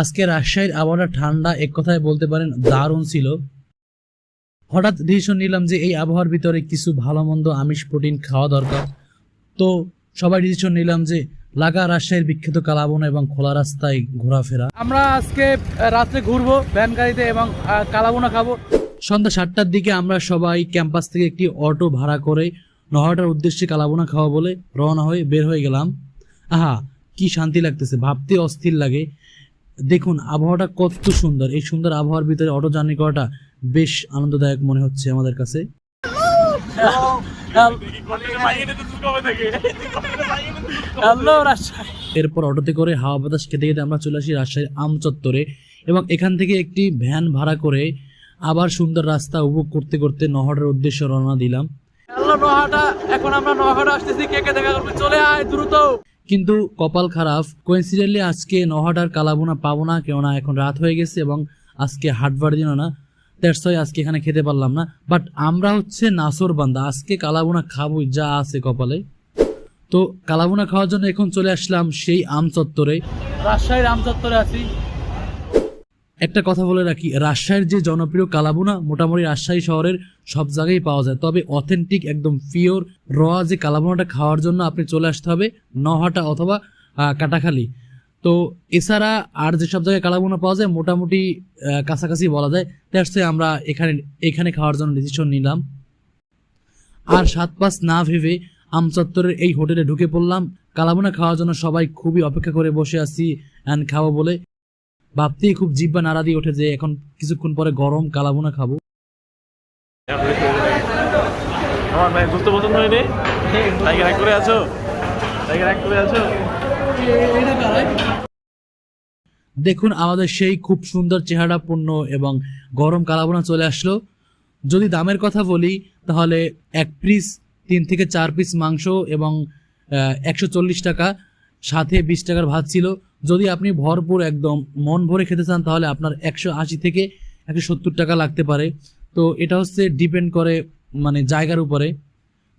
আজকে রাজশাহীর আবহাওয়াটা ঠান্ডা এক কথায় বলতে পারেন দারুণ ছিল। হঠাৎ ডিসিশন নিলাম যে এই আবহাওয়ার ভিতরে কিছু ভালো মন্দ আমিষ প্রোটিন খাওয়া দরকার। তো সবাই ডিসিশন নিলাম যে লাগা রাজশাহীর বিখ্যাত কালাবন এবং খোলা রাস্তায় ঘোরাফেরা। আমরা আজকে রাত্রে ঘুরবো ভ্যান গাড়িতে এবং কালাবোনা খাব। সন্ধ্যা সাতটার দিকে আমরা সবাই ক্যাম্পাস থেকে একটি অটো ভাড়া করে নহরটার উদ্দেশ্যে কালাবোনা খাওয়া বলে রওনা হয়ে বের হয়ে গেলাম। আহা কি শান্তি লাগতেছে ভাবতে অস্থির লাগে। দেখুন আবহাওয়াটা কত সুন্দর। এই সুন্দর আবহাওয়ার ভিতরে অটো জার্নি করাটা বেশ আনন্দদায়ক মনে হচ্ছে আমাদের কাছে। এরপর অটোতে করে হাওয়া বাতাস খেতে খেতে আমরা চলে আসি রাজশাহীর আম চত্বরে এবং এখান থেকে একটি ভ্যান ভাড়া করে আবার সুন্দর রাস্তা উপভোগ করতে করতে নহরের উদ্দেশ্যে রওনা দিলাম। এখন আমরা নোহাটা আসতেছি। কে কে দেখা করবে? চলে আয় দ্রুত। কিন্তু কপাল খারাপ। কোয়েন্সিডেন্টলি আজকে নহাটার কালাবোনা পাবো না, কেননা এখন রাত হয়ে গেছে এবং আজকে হাটবার দিনও না। দ্যাটস ওয়াই আজকে এখানে খেতে পারলাম না। বাট আমরা হচ্ছে নাসর বান্দা, আজকে কালাবোনা খাব যা আছে কপালে। তো কালাবোনা খাওয়ার জন্য এখন চলে আসলাম সেই আম চত্বরে রাজশাহীর আম চত্বরে আছি। একটা কথা বলে রাখি, রাজশাহীর যে জনপ্রিয় কালাবোনা মোটামুটি রাজশাহী শহরের সব জায়গায় পাওয়া যায়। তবে অথেন্টিক একদম পিওর র যে কালাবোনাটা খাওয়ার জন্য আপনি চলে আসতে হবে নহাটা অথবা কাটাখালি। তো এছাড়া আর যেসব জায়গায় কালাবোনা পাওয়া যায়, মোটামুটি কাছাকাছি বলা যায়। দ্যাটস আমরা এখানে এখানে খাওয়ার জন্য ডিসিশন নিলাম। আর সাত পাঁচ না ভেবে আমচত্বরের এই হোটেলে ঢুকে পড়লাম। কালাবোনা খাওয়ার জন্য সবাই খুবই অপেক্ষা করে বসে আছি অ্যান্ড খাব বলে। ভাবতেই খুব জিব্বা নাড়া দিয়ে ওঠে যে এখন কিছুক্ষণ পরে গরম কালাবোনা খাব। আমার ভাই বুঝতে পছন্দ হয়নি টাইগার এক করে আছো? টাইগার এক করে আছো? দেখুন আমাদের সেই খুব সুন্দর চেহারাপূর্ণ এবং গরম কালাবোনা চলে আসলো। যদি দামের কথা বলি তাহলে এক পিস তিন থেকে চার পিস মাংস এবং একশো চল্লিশ টাকা সাথে বিশ টাকার ভাত ছিল। যদি আপনি ভরপুর একদম মন ভরে খেতে চান তাহলে আপনার একশো আশি থেকে একশো সত্তর টাকা লাগতে পারে। তো এটা হচ্ছে ডিপেন্ড করে মানে জায়গার উপরে।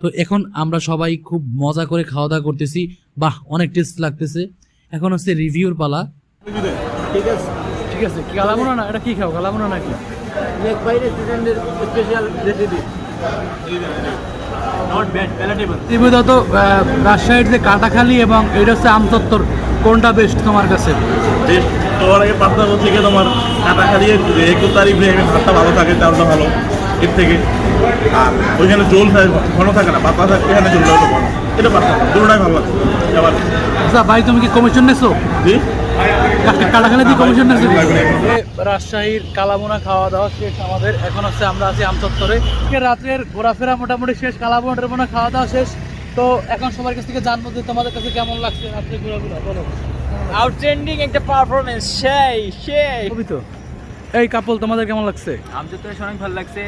তো এখন আমরা সবাই খুব মজা করে খাওয়া দাওয়া করতেছি। বাহ অনেক টেস্ট লাগতেছে। এখন হচ্ছে রিভিউর পালা। ঠিক আছে। ঠিক আছে কালাবোনা না? এটা কি খাও কালাবোনা নাকি? এক বাইরে স্টুডেন্টের special recipe not bad palatable Tripura তো রাজশাহীর যে কাটাখালী এবং এটা হচ্ছে আমচত্বর। কোনটা বেস্ট তোমার কাছে? বেশ তোমার আগে পাতলা থেকে তোমার কাটা খালিয়ে একটু তারিখ ভাতটা ভালো থাকে চালটা ভালো এর থেকে। আর ওইখানে জল থাকে ঘন থাকে না পাতলা থাকে এখানে জলটা হলো ঘন। এটা পাতলা দুটোটাই ভালো লাগছে আবার আচ্ছা ভাই তুমি কি কমিশন নেছো? জি? কাটাখালী দিয়ে কমিশন নেছো? রাজশাহীর কালাবোনা খাওয়া দাওয়া শেষ আমাদের এখন হচ্ছে আমরা আছি আমচত্বরে। রাত্রের ঘোরাফেরা মোটামুটি শেষ কালাবোনা টেরাবোনা খাওয়া দাওয়া শেষ। তো এখন সবার কাছ থেকে জানব যে তোমাদের কাছে কেমন লাগছে রাত্রে ঘোরাফেরা বলো। আউটস্ট্যান্ডিং একটা পারফরমেন্স সেই সেই। খুবই তো। এই কাপল তোমাদের কেমন লাগছে? আমজো তো অনেক ভালো লাগছে।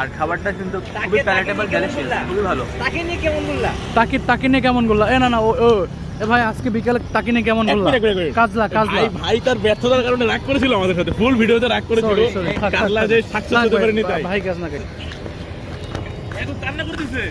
আর খাবারটা কিন্তু খুবই প্যালেটেবল ডেলিশিয়াস খুবই ভালো। তাকে নিয়ে কেমন বললা? তাকি তাকি নিয়ে কেমন করলা এ না না ও ও এ ভাই আজকে বিকালে তাকি নিয়ে কেমন মিনিট। কাজলা কাজলা ভাই ভাই তার ব্যর্থতার কারণে রাগ করেছিল আমাদের সাথে। ফুল ভিডিওতে রাগ করেছিল। কাজলা যে সাকসেস হতে ভাই, পারেনি তাই। ভাই কাজ না এখন কান্না করতেছে।